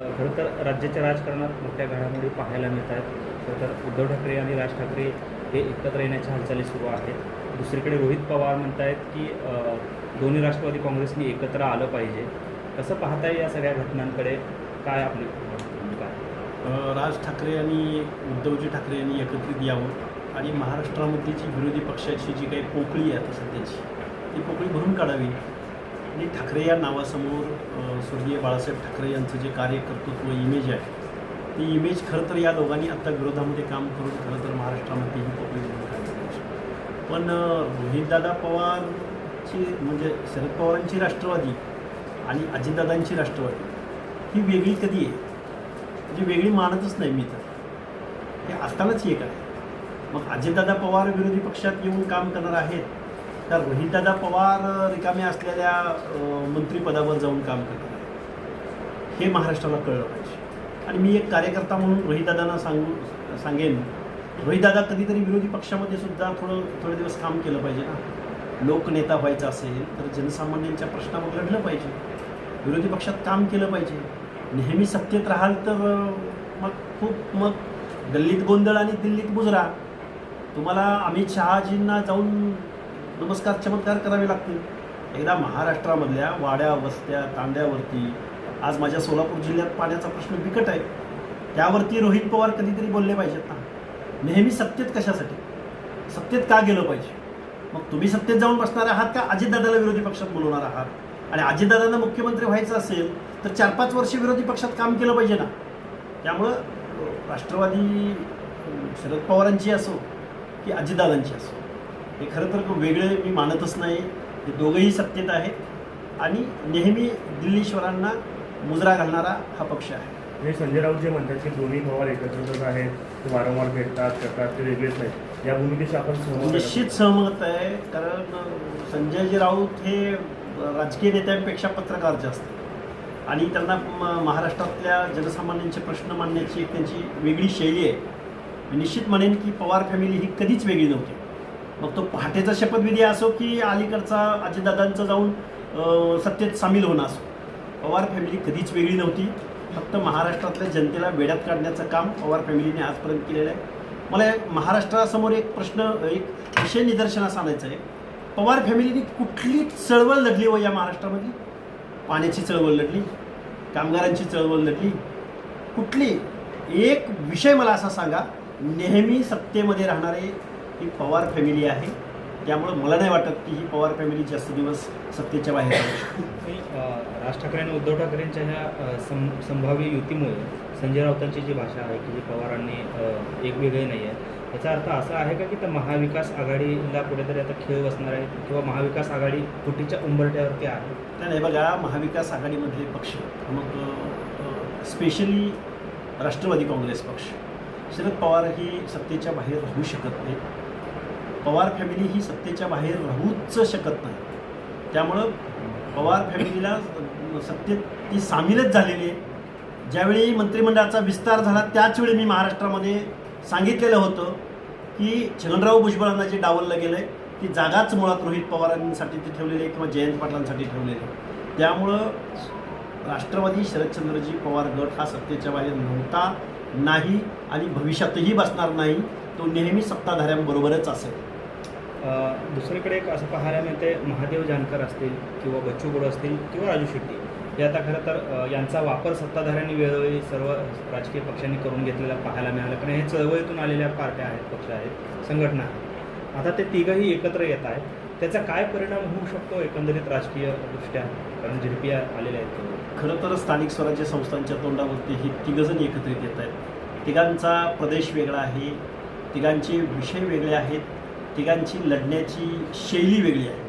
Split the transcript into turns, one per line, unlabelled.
खरं तर राज्याच्या राजकारणात मोठ्या घडामोडी पाहायला मिळत आहेत खरं तर उद्धव ठाकरे आणि राज ठाकरे हे एकत्र येण्याच्या हालचाली सुरू आहेत. दुसरीकडे रोहित पवार म्हणतायत की दोन्ही राष्ट्रवादी काँग्रेसनी एकत्र आलं पाहिजे. कसं पाहताय या सगळ्या घटनांकडे? काय आपली भूमिका
राज ठाकरे आणि उद्धवजी ठाकरे यांनी एकत्रित यावं आणि महाराष्ट्रामधली जी विरोधी पक्षाची जी काही पोकळी आहे आता सध्याची ती पोकळी भरून काढावी. आणि ठाकरे या नावासमोर स्वर्गीय बाळासाहेब ठाकरे यांचं जे कार्यकर्तृत्व इमेज आहे ती इमेज खरं तर या दोघांनी आता विरोधामध्ये काम करून खरं तर महाराष्ट्रामध्ये ही पण रोहितदादा पवारची म्हणजे शरद पवारांची राष्ट्रवादी आणि अजितदादांची राष्ट्रवादी ही वेगळी कधी आहे? म्हणजे वेगळी मानतच नाही मी तर. हे असतानाच एक आहे. मग अजितदादा पवार विरोधी पक्षात येऊन काम करणार आहेत तर रोहितदादा पवार रिकामे असलेल्या मंत्रीपदावर मंत्रिपदावर जाऊन काम करणार हे महाराष्ट्राला कळलं पाहिजे. आणि मी एक कार्यकर्ता म्हणून रोहितदादांना सांगू सांगेन. रोहितदादा कधीतरी विरोधी पक्षामध्ये सुद्धा थोडं थोडे दिवस काम केलं पाहिजे ना. लोकनेता व्हायचं असेल तर जनसामान्यांच्या प्रश्नावर लढलं पाहिजे. विरोधी पक्षात काम केलं पाहिजे. नेहमी सत्तेत राहाल तर मग खूप मग गल्लीत गोंधळ आणि दिल्लीत मुजरा. तुम्हाला अमित शहाजींना जाऊन नमस्कार चमत्कार करावे लागतील. एकदा महाराष्ट्रामधल्या वाड्या वस्त्या तांड्यावरती आज माझ्या सोलापूर जिल्ह्यात पाण्याचा प्रश्न बिकट आहे. त्यावरती रोहित पवार कधीतरी बोलले पाहिजेत ना. नेहमी सत्तेत कशासाठी? सत्तेत का गेलं पाहिजे? मग तुम्ही सत्तेत जाऊन बसणार आहात का अजितदादाला विरोधी पक्षात बोलवणार आहात? आणि अजितदादांना मुख्यमंत्री व्हायचं असेल तर चार पाच वर्ष विरोधी पक्षात काम केलं पाहिजे ना. त्यामुळं राष्ट्रवादी शरद पवारांची असो की अजितदादांची असो. हे खरं तर वेगळे मी मानतच नाही. हे दोघंही सत्तेत आहेत. आणि नेहमी दिल्लीश्वरांना मुजरा घालणारा हा पक्ष आहे.
हे संजय राऊत जे म्हणतात की दोन्ही पवार एकत्रच आहेत ते वारंवार भेटतात करतात ते वेगळेच नाही या भूमिकेशी आपण?
निश्चित सहमत आहे कारण संजयजी राऊत हे राजकीय नेत्यांपेक्षा पत्रकार जास्त. आणि त्यांना म- महाराष्ट्रातल्या जनसामान्यांचे प्रश्न मांडण्याची एक त्यांची वेगळी शैली आहे. मी निश्चित म्हणेन की पवार फॅमिली ही कधीच वेगळी नव्हती. मग तो पहाटेचा शपथविधी असो की अलीकडचा अजितदादांचं जाऊन सत्तेत सामील होणं असो. पवार फॅमिली कधीच वेगळी नव्हती. फक्त महाराष्ट्रातल्या जनतेला वेड्यात काढण्याचं काम पवार फॅमिलीने आजपर्यंत केलेलं आहे. मला महाराष्ट्रासमोर एक प्रश्न एक विषय निदर्शनास आणायचं आहे. पवार फॅमिलीने कुठली चळवळ लढली व या महाराष्ट्रामधली? पाण्याची चळवळ लढली कामगारांची चळवळ लढली. कुठली? एक विषय मला असा सांगा नेहमी सत्तेमध्ये राहणारे ही पवार फॅमिली आहे. त्यामुळं मला नाही वाटत की ही पवार फॅमिली जास्त दिवस सत्तेच्या बाहेर
राज ठाकरे आणि उद्धव ठाकरेंच्या ह्या सं संभाव्य युतीमुळे संजय राऊतांची जी भाषा आहे की जी पवारांनी एक वेगळी नाही आहे याचा अर्थ असा आहे का की त्या महाविकास आघाडीला कुठेतरी आता खेळ बसणार आहे किंवा महाविकास आघाडी फुटीच्या उंबरट्यावरती आहे?
नाही बघा महाविकास आघाडीमधले पक्ष मग स्पेशली राष्ट्रवादी काँग्रेस पक्ष शरद पवार ही सत्तेच्या बाहेर राहू शकत नाही पवार फॅमिली ही सत्तेच्या बाहेर राहूच शकत नाही. त्यामुळं पवार फॅमिलीला सत्तेत ती सामीलच झालेली आहे. ज्यावेळी मंत्रिमंडळाचा विस्तार झाला त्याचवेळी मी महाराष्ट्रामध्ये सांगितलेलं होतं की छगनराव भुजबळांना जे डावललं गेलं आहे ती जागाच मुळात रोहित पवारांसाठी ती ठेवलेली आहे किंवा जयंत पाटलांसाठी ठेवलेली आहे. त्यामुळं राष्ट्रवादी शरदचंद्रजी पवार गट हा सत्तेच्या बाहेर नव्हता नाही आणि भविष्यातही बसणार नाही. तो नेहमी सत्ताधाऱ्यांबरोबरच असेल.
दुसरीकडे एक असं पाहायला मिळते महादेव जानकर असतील किंवा बच्चू कडू असतील किंवा राजू शेट्टी. हे आता खरं तर यांचा वापर सत्ताधाऱ्यांनी वेळोवेळी सर्व राजकीय पक्षांनी करून घेतलेला पाहायला मिळाला. कारण हे चळवळीतून आलेल्या पार्ट्या आहेत पक्ष आहेत संघटना आहेत. आता ते तिघंही एकत्र येत आहेत. त्याचा काय परिणाम होऊ शकतो एकंदरीत राजकीय दृष्ट्या कारण झिडपी आलेल्या आहेत.
खरं तर स्थानिक स्वराज्य संस्थांच्या तोंडावरती ही तिघंजण एकत्रित येत आहेत. तिघांचा प्रदेश वेगळा आहे. तिघांचे विषय वेगळे आहेत तिघांची लढण्याची शैली वेगळी आहे.